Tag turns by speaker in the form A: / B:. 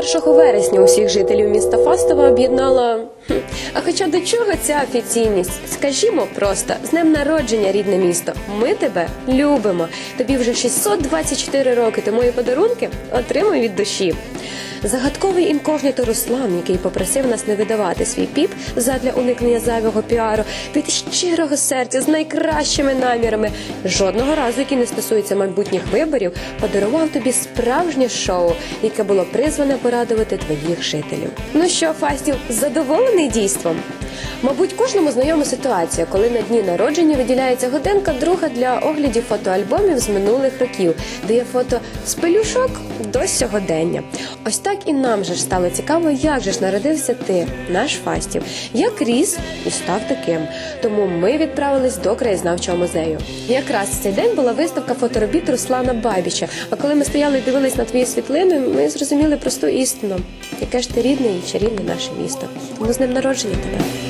A: 1 вересня усіх жителів міста Фастова об'єднала а хоча до чого ця офіційність? Скажімо просто з днем народження, рідне місто. Ми тебе любимо. Тобі вже 624 роки, тому і подарунки отримуй від душі. Загадковий інкогніто Руслан, який попросив нас не видавати свій піп задля уникнення зайвого піару, від щирого серця з найкращими намірами, жодного разу, який не стосується майбутніх виборів, подарував тобі справжнє шоу, яке було призване порадувати твоїх жителів. Ну що, Фастів, задоволений дійством? Мабуть, кожному знайома ситуація, коли на дні народження виділяється годинка друга для оглядів фотоальбомів з минулих років, де є фото з пелюшок до сьогодення. Ось так і нам же ж стало цікаво, як же ж народився ти, наш Фастів, як ріс і став таким. Тому ми відправились до краєзнавчого музею. Якраз в цей день була виставка фоторобіт Руслана Бабіча. А коли ми стояли і дивились на твої світлини, ми зрозуміли просту істину, яке ж ти рідне і чарівне наше місто. Тому з ним народження тебе.